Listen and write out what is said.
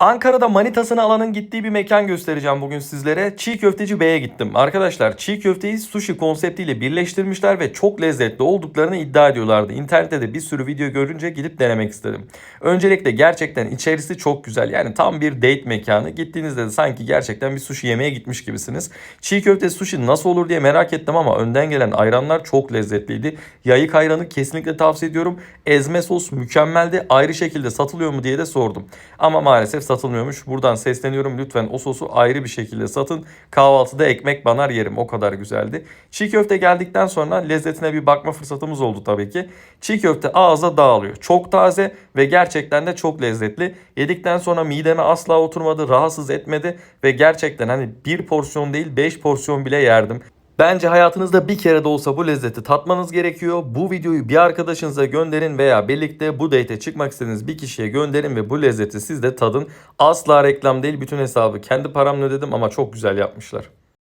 Ankara'da manitasını alanın gittiği bir mekan göstereceğim bugün sizlere. Çiğ köfteci Bey'e gittim. Arkadaşlar çiğ köfteyi sushi konseptiyle birleştirmişler ve çok lezzetli olduklarını iddia ediyorlardı. İnternette de bir sürü video görünce gidip denemek istedim. Öncelikle gerçekten içerisi çok güzel. Yani tam bir date mekanı. Gittiğinizde de sanki gerçekten bir sushi yemeye gitmiş gibisiniz. Çiğ köfte sushi nasıl olur diye merak ettim ama önden gelen ayranlar çok lezzetliydi. Yayık ayranı kesinlikle tavsiye ediyorum. Ezme sos mükemmeldi. Ayrı şekilde satılıyor mu diye de sordum. Ama maalesef satılmıyormuş. Buradan sesleniyorum lütfen o sosu ayrı bir şekilde satın. Kahvaltıda ekmek banar yerim o kadar güzeldi. Çiğ köfte geldikten sonra lezzetine bir bakma fırsatımız oldu tabii ki. Çiğ köfte ağza dağılıyor. Çok taze ve gerçekten de çok lezzetli. Yedikten sonra mideme asla oturmadı, rahatsız etmedi ve gerçekten hani bir porsiyon değil 5 porsiyon bile yerdim. Bence hayatınızda bir kere de olsa bu lezzeti tatmanız gerekiyor. Bu videoyu bir arkadaşınıza gönderin veya birlikte bu date'e çıkmak istediğiniz bir kişiye gönderin ve bu lezzeti siz de tadın. Asla reklam değil bütün hesabı kendi paramla ödedim ama çok güzel yapmışlar.